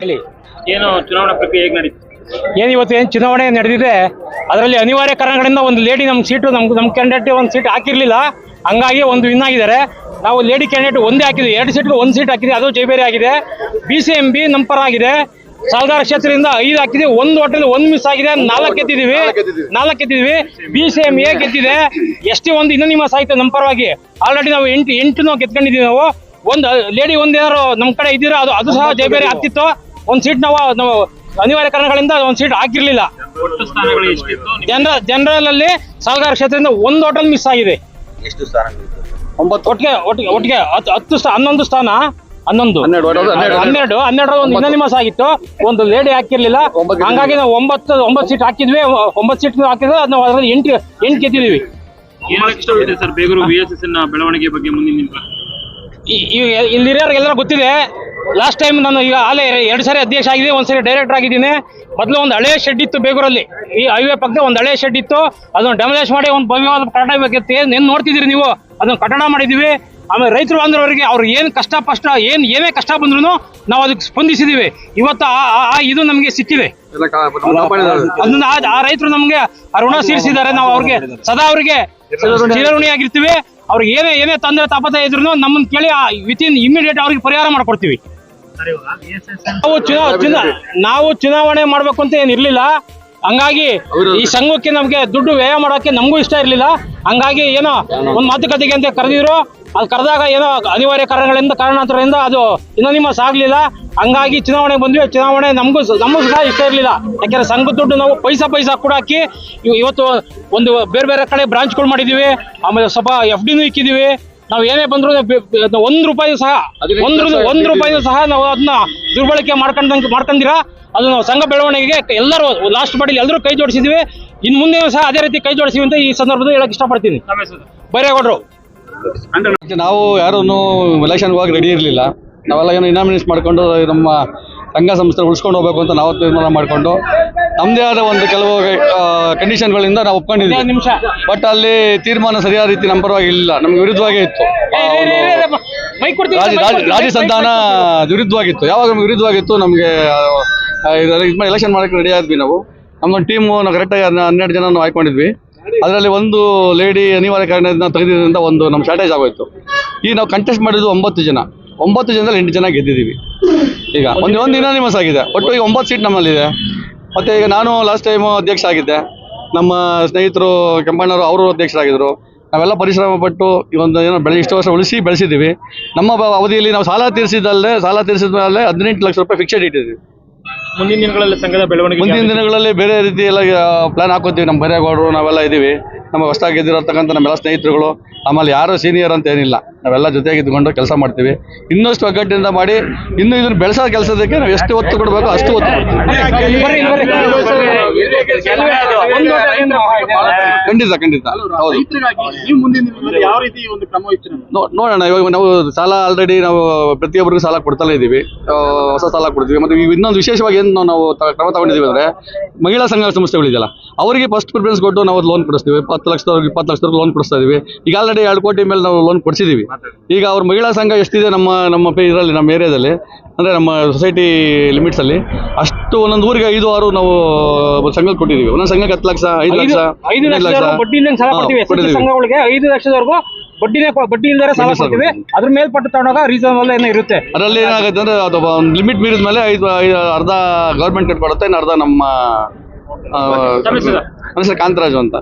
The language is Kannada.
ಹೇಳಿ. ಏನು ಚುನಾವಣಾ ಪ್ರಕ್ರಿಯೆ ಹೇಗೆ ನಡೀತು? ಏನು ಇವತ್ತು ಏನು ಚುನಾವಣೆ ನಡೆದಿದೆ ಅದರಲ್ಲಿ ಅನಿವಾರ್ಯ ಕಾರಣಗಳಿಂದ ಒಂದು ಲೇಡಿ ನಮ್ಮ ಸೀಟು ನಮ್ಗೆ ನಮ್ಮ ಕ್ಯಾಂಡಿಡೇಟ್ ಒಂದು ಸೀಟ್ ಹಾಕಿರಲಿಲ್ಲ. ಹಂಗಾಗಿ ಒಂದು ವಿನ್ ಆಗಿದ್ದಾರೆ. ನಾವು ಲೇಡಿ ಕ್ಯಾಂಡಿಡೇಟ್ ಒಂದೇ ಹಾಕಿದ್ವಿ. ಎರಡು ಸೀಟ್ಗೆ ಒಂದು ಸೀಟ್ ಹಾಕಿದ್ವಿ. ಅದು ಜೈಬೇರಿ ಆಗಿದೆ. ಬಿ ಸಿ ಎಂ ಬಿ ನಮ್ಮ ಪರ ಆಗಿದೆ. ಸಾಲ್ಗಾರ ಕ್ಷೇತ್ರದಿಂದ ಐದು ಹಾಕಿದ್ವಿ. ಒಂದು ಹೋಟೆಲ್ ಒಂದು ಮಿಸ್ ಆಗಿದೆ. ನಾಲ್ಕು ಗೆದ್ದಿದೀವಿ ನಾಲ್ಕು ಗೆದ್ದಿದ್ವಿ ಬಿ ಸಿ ಎಂ ಎ ಗೆದ್ದಿದೆ ಎಷ್ಟೇ ಒಂದು ಇನ್ನೊಂದು ಆಯ್ತು ನಮ್ಮ ಪರವಾಗಿ. ಆಲ್ರೆಡಿ ನಾವು ಎಂಟು ಎಂಟು ನಾವು ಗೆದ್ಕೊಂಡಿದ್ದೀವಿ ನಾವು. ಒಂದು ಲೇಡಿ ಒಂದೇನಾರು ನಮ್ಮ ಕಡೆ ಇದ್ದೀರಾ ಅದು ಅದು ಸಹ ಜೈಬೇರಿ ಆಗ್ತಿತ್ತು. ಒಂದು ಸೀಟ್ ನಾವು ನಾವು ಅನಿವಾರ್ಯ ಕಾರಣಗಳಿಂದ ಒಂದು ಸೀಟ್ ಹಾಕಿರ್ಲಿಲ್ಲ. ಒಟ್ಟು ಸ್ಥಾನಗಳು ಎಷ್ಟಿತ್ತು? ಜನರ ಜನರಲ್ ಅಲ್ಲಿ ಸಾಲಗಾರ ಕ್ಷೇತ್ರದಿಂದ ಒಂದು ಹೋಟೆಲ್ ಮಿಸ್ ಆಗಿದೆ. ಎಷ್ಟು ಸ್ಥಾನ ಒಂಬತ್ತು. ಒಟ್ಟಿಗೆ ಒಟ್ಟಿಗೆ ಒಟ್ಟಿಗೆ ಹತ್ತು ಹತ್ತು ಸ್ಥಾ ಹನ್ನೊಂದು ಸ್ಥಾನ ಹನ್ನೊಂದು. ಹನ್ನೆರಡು, ಹನ್ನೆರಡು, ಒಂದು ಇನ್ನೊಂದು ಆಗಿತ್ತು. ಒಂದು ಲೇಡಿ ಹಾಕಿರ್ಲಿಲ್ಲ. ಒಂಬತ್ತು ಹಂಗಾಗಿ ನಾವು ಒಂಬತ್ತು ಒಂಬತ್ತು ಸೀಟ್ ಹಾಕಿದ್ವಿ. ಒಂಬತ್ತು ಸೀಟ್ ಹಾಕಿದ್ರೆ ನಾವು ಅದರಲ್ಲಿ ಎಂಟು ಎಂಟು ಗೆದ್ದಿದ್ದೀವಿ. ಏನ್ ಹೇಳಕ್ ಸರ್ ಬೇಗೂರು ವಿ ಎಸ್ ಎಸ್ನ ಬೆಳವಣಿಗೆ ಬಗ್ಗೆ ಮುಂದಿನ ದಿನ. ಈ- ಈ ಇಲ್ಲಿರೋರಿಗೆಲ್ಲ ಗೊತ್ತಿದೆ. ಲಾಸ್ಟ್ ಟೈಮ್ ನಾನು ಈಗ ಆಲೇ ಎರಡು ಸಾರಿ ಅಧ್ಯಕ್ಷ ಆಗಿದೆ ಒಂದು ಸಾರಿ ಡೈರೆಕ್ಟರ್ ಆಗಿದ್ದೀನಿ. ಮೊದಲು ಒಂದು ಹಳೆ ಶೆಡ್ ಇತ್ತು ಬೇಗೂರಲ್ಲಿ. ಈ ಹೈವೇ ಪಕ್ಕದ ಒಂದು ಹಳೆ ಶೆಡ್ ಇತ್ತು. ಅದನ್ನ ಡೆಮಲೇಶ್ ಮಾಡಿ ಒಂದು ಭವ್ಯವಾದ ಕಟ್ಟಡ ಬೇಕಿತ್ತು ಏನು ನೋಡ್ತಿದ್ದೀರಿ ನೀವು? ಅದನ್ನ ಕಟ್ಟಡ ಮಾಡಿದ್ದೀವಿ ಆಮೇಲೆ ರೈತರು ಬಂದ್ರವರಿಗೆ ಅವ್ರು ಏನು ಕಷ್ಟ ಪಷ್ಟ ಏನು ಏನೇ ಕಷ್ಟ ಬಂದ್ರು ನಾವು ಅದಕ್ಕೆ ಸ್ಪಂದಿಸಿದ್ದೀವಿ ಇವತ್ತು ಆ- ಇದು ನಮಗೆ ಸಿಕ್ಕಿದೆ. ಅದನ್ನ ಆ- ರೈತರು ನಮಗೆ ಋಣ ಸೇರಿಸಿದ್ದಾರೆ. ನಾವು ಅವ್ರಿಗೆ ಸದಾ ಅವ್ರಿಗೆ ಚಿರಋಣಿಯಾಗಿರ್ತೀವಿ ಅವ್ರಿಗೆ ಏನೇ ಏನೇ ತೊಂದರೆ ತಾಪತ್ರೆ ಇದ್ರು ನಮ್ಮನ್ನ ಕೇಳಿ ವಿತ್ ಇನ್ ಇಮಿಡಿಯೇಟ್ ಅವ್ರಿಗೆ ಪರಿಹಾರ ಮಾಡ್ಕೊಡ್ತೀವಿ. ನಾವು ಚುನಾವ ಚುನಾ ನಾವು ಚುನಾವಣೆ ಮಾಡ್ಬೇಕು ಅಂತ ಏನ್ ಇರ್ಲಿಲ್ಲ. ಹಂಗಾಗಿ ಈ ಸಂಘಕ್ಕೆ ನಮ್ಗೆ ದುಡ್ಡು ವ್ಯಯ ಮಾಡೋಕೆ ನಮಗೂ ಇಷ್ಟ ಇರ್ಲಿಲ್ಲ. ಹಂಗಾಗಿ ಏನೋ ಒಂದು ಮಾತುಕತೆಗೆ ಅಂತ ಕರೆದಿದ್ರು. ಅದು ಕರೆದಾಗ ಏನೋ ಅನಿವಾರ್ಯ ಕಾರಣಗಳಿಂದ ಕಾರಣಾಂತರದಿಂದ ಅದು ಇನ್ನೊನಿಮಸ್ ಆಗ್ಲಿಲ್ಲ. ಹಂಗಾಗಿ ಚುನಾವಣೆಗೆ ಬಂದ್ವಿ. ಚುನಾವಣೆ ನಮಗೂ ನಮಗೂ ಸಹ ಇಷ್ಟ ಇರಲಿಲ್ಲ. ಯಾಕೆಂದ್ರೆ ಸಂಘದ ದುಡ್ಡು ನಾವು ಪೈಸಾ ಪೈಸಾ ಕೂಡ ಹಾಕಿ ಇವ್- ಇವತ್ತು ಒಂದು ಬೇರೆ ಬೇರೆ ಕಡೆ ಬ್ರಾಂಚ್ಗಳು ಮಾಡಿದ್ದೀವಿ ಆಮೇಲೆ ಸ್ವಲ್ಪ ಎಫ್ ಡಿನೂ ಇಕ್ಕಿದೀವಿ. ನಾವು ಏನೇ ಬಂದ್ರು ಒಂದ್ ರೂಪಾಯಿ ಸಹ ಒಂದ್ ಒಂದ್ ರೂಪಾಯಿ ಸಹ ನಾವು ಅದನ್ನ ದುರ್ಬಳಕೆ ಮಾಡ್ಕೊಂಡ್ ಮಾಡ್ಕೊಂಡಿರಾ ಅದು ನಾವು ಸಂಘ ಬೆಳವಣಿಗೆಗೆ ಎಲ್ಲರೂ ಲಾಸ್ಟ್ ಬಾಡಿ ಎಲ್ಲರೂ ಕೈ ಜೋಡಿಸಿದ್ವಿ. ಇನ್ ಮುಂದೆ ಸಹ ಅದೇ ರೀತಿ ಕೈ ಜೋಡಿಸಿವಿ ಅಂತ ಈ ಸಂದರ್ಭದಲ್ಲಿ ಹೇಳಕ್ ಇಷ್ಟಪಡ್ತೀನಿ. ಬೈರೇಗೌಡರು. ನಾವು ಯಾರನ್ನು ಎಲೆಕ್ಷನ್ ಹೋಗಿ ರೆಡಿ ಇರಲಿಲ್ಲ. ನಾವೆಲ್ಲ ಏನೋ ಇನಾಮಿನೇಟ್ ಮಾಡ್ಕೊಂಡು ನಮ್ಮ ಸಂಘ ಸಂಸ್ಥೆ ಉಳಿಸ್ಕೊಂಡು ಹೋಗ್ಬೇಕು ಅಂತ ನಾವು ತೀರ್ಮಾನ ಮಾಡಿಕೊಂಡು ನಮ್ಮದೇ ಆದ ಒಂದು ಕೆಲವು ಕಂಡೀಷನ್ಗಳಿಂದ ನಾವು ಒಪ್ಕೊಂಡಿದ್ದೀವಿ. ಬಟ್ ಅಲ್ಲಿ ತೀರ್ಮಾನ ಸರಿಯಾದ ರೀತಿ ನಮ್ಮ ಪರವಾಗಿ ಇಲ್ಲ. ನಮ್ಗೆ ವಿರುದ್ಧವಾಗೇ ಇತ್ತು. ರಾಜ ಸಂಧಾನ ವಿರುದ್ಧವಾಗಿತ್ತು. ಯಾವಾಗ ನಮ್ಗೆ ವಿರುದ್ಧವಾಗಿತ್ತು ನಮಗೆ ಎಲೆಕ್ಷನ್ ಮಾಡಕ್ಕೆ ರೆಡಿ ಆದ್ವಿ ನಾವು. ನಮ್ಮೊಂದು ಟೀಮು ನಾವು ಕರೆಕ್ಟಾಗಿ ಹನ್ನೆರಡು ಜನ ನಾವು ಆಯ್ಕೊಂಡಿದ್ವಿ. ಅದರಲ್ಲಿ ಒಂದು ಲೇಡಿ ಅನಿವಾರ್ಯ ಕಾರಣದಿಂದ ತೆಗೆದಿದ್ದರಿಂದ ಒಂದು ನಮ್ಮ ಶಾರ್ಟೇಜ್ ಆಗೋಯ್ತು. ಈಗ ನಾವು ಕಂಟೆಸ್ಟ್ ಮಾಡಿದ್ದು ಒಂಬತ್ತು ಜನ. ಒಂಬತ್ತು ಜನದಲ್ಲಿ ಎಂಟು ಜನ ಗೆದ್ದಿದ್ದೀವಿ. ಈಗ ಒಂದು ಒಂದು ಇನಾನಿಮಸ್ ಆಗಿದೆ. ಒಟ್ಟು ಈಗ ಒಂಬತ್ತು ಸೀಟ್ ನಮ್ಮಲ್ಲಿದೆ. ಮತ್ತೆ ಈಗ ನಾನು ಲಾಸ್ಟ್ ಟೈಮ್ ಅಧ್ಯಕ್ಷ ಆಗಿದ್ದೆ. ನಮ್ಮ ಸ್ನೇಹಿತರು ಕೆಂಪಣ್ಣವರು ಅವರು ಅಧ್ಯಕ್ಷರಾಗಿದ್ದರು ನಾವೆಲ್ಲ ಪರಿಶ್ರಮ ಪಟ್ಟು ಈ ಒಂದು ಏನೋ ಬೆಳೆ ಇಷ್ಟು ವರ್ಷ ಉಳಿಸಿ ಬೆಳೆಸಿದ್ದೀವಿ. ನಮ್ಮ ಅವಧಿಯಲ್ಲಿ ನಾವು ಸಾಲ ತೀರಿಸಿದಲ್ಲೇ ಸಾಲ ತೀರಿಸಿದ ಮೇಲೆ ಹದಿನೆಂಟು ಲಕ್ಷ ರೂಪಾಯಿ ಫಿಕ್ಸೆಡ್ ಇಟ್ಟಿದ್ದೀವಿ ಮುಂದಿನ ದಿನಗಳಲ್ಲಿ ಸಂಘದ ಬೆಳವಣಿಗೆ ಮುಂದಿನ ದಿನಗಳಲ್ಲಿ ಬೇರೆ ರೀತಿ ಎಲ್ಲ ಪ್ಲಾನ್ ಹಾಕೋತೀವಿ. ನಮ್ಮ ಗೌಡ್ರು ನಾವೆಲ್ಲ ಇದ್ದೀವಿ. ನಮ್ಮ ಹೊಸದಾಗಿ ಗೆದ್ದಿರತಕ್ಕಂಥ ನಮ್ಮೆಲ್ಲ ಸ್ನೇಹಿತರುಗಳು ಆಮೇಲೆ ಯಾರು ಸೀನಿಯರ್ ಅಂತ ಏನಿಲ್ಲ. ನಾವೆಲ್ಲ ಜೊತೆಗೆ ಇದ್ಕೊಂಡು ಕೆಲಸ ಮಾಡ್ತೀವಿ. ಇನ್ನಷ್ಟು ಒಗ್ಗಟ್ಟಿನಿಂದ ಮಾಡಿ ಇನ್ನು ಇದನ್ನು ಬೆಳೆಸೋ ಕೆಲಸದಕ್ಕೆ ನಾವು ಎಷ್ಟು ಒತ್ತು ಕೊಡಬೇಕು ಅಷ್ಟು ಒತ್ತು ಕೊಡ್ತೀವಿ. ಖಂಡಿತ ಖಂಡಿತ. ಹೌದು. ಯಾವ ರೀತಿ ಒಂದು ಕ್ರಮ ನೋಡೋಣ ಇವಾಗ ನಾವು ಸಾಲ ಆಲ್ರೆಡಿ ನಾವು ಪ್ರತಿಯೊಬ್ಬರಿಗೂ ಸಾಲ ಕೊಡ್ತಲೇ ಇದ್ದೀವಿ. ಹೊಸ ಸಾಲ ಕೊಡ್ತೀವಿ. ಮತ್ತೆ ಇನ್ನೊಂದು ವಿಶೇಷವಾಗಿ ಏನು ನಾವು ಕ್ರಮ ತಗೊಂಡಿದ್ದೀವಿ ಅಂದ್ರೆ ಮಹಿಳಾ ಸಂಘ ಸಂಸ್ಥೆಗಳಿದೆಯಲ್ಲ ಅವರಿಗೆ ಫಸ್ಟ್ ಪ್ರಿಫರೆನ್ಸ್ ಕೊಟ್ಟು ನಾವು ಲೋನ್ ಕೊಡಿಸ್ತೀವಿ. ಹತ್ತು ಲಕ್ಷದವ್ರಿಗೆ ಇಪ್ಪತ್ತು ಲಕ್ಷದವ್ರಿಗೆ ಲೋನ್ ಕೊಡಿಸ್ತಾ ಇದೀವಿ ಈಗ ಆಲ್ರೆಡಿ ಎರಡು ಕೋಟಿ ಮೇಲೆ ನಾವು ಲೋನ್ ಕೊಡಿಸಿದ್ದೀವಿ. ಈಗ ಅವ್ರ ಮಹಿಳಾ ಸಂಘ ಎಷ್ಟಿದೆ ನಮ್ಮ ನಮ್ಮ ಇದರಲ್ಲಿ ನಮ್ಮ ಏರಿಯಾದಲ್ಲಿ ಅಂದರೆ ನಮ್ಮ ಸೊಸೈಟಿ ಲಿಮಿಟ್ಸಲ್ಲಿ ಅಷ್ಟು ಒಂದೊಂದು ಊರಿಗೆ ಐದು ಆರು ನಾವು ಸಂಘಕ್ಕೆ ಕೊಟ್ಟಿದೀವಿ. ಒಂದೊಂದು ಸಂಘಕ್ಕೆ ಹತ್ತು ಲಕ್ಷ ಐದು ಲಕ್ಷ ಐದು ಲಕ್ಷ. ಬಡ್ಡಿ ಸಾಲ ಕೊಡ್ತೀವಿ. ಸಂಘಗಳಿಗೆ ಐದು ಲಕ್ಷದವರೆಗೂ ಬಡ್ಡಿನೇ ಕೊ- ಬಡ್ಡಿ ಇಲ್ಲದೆ ಸಾಲ ಕೊಡ್ತೀವಿ. ಅದ್ರ ಮೇಲ್ಪಟ್ಟು ತಗೊಂಡಾಗ ರೀಸನಬಲ್ ಏನೋ ಇರುತ್ತೆ. ಅದರಲ್ಲಿ ಏನಾಗುತ್ತೆ ಅಂದ್ರೆ ಅದು ಒಂದು ಲಿಮಿಟ್ ಮೀರಿದ ಮೇಲೆ ಐದು ಐದು ಅರ್ಧ ಗೌರ್ಮೆಂಟ್ ಕಟ್ಕೊಡುತ್ತೆ ಇನ್ನು ಅರ್ಧ ನಮ್ಮ ಆ, ನನ್ನ ಹೆಸರು ಕಾಂತರಾಜು ಅಂತ.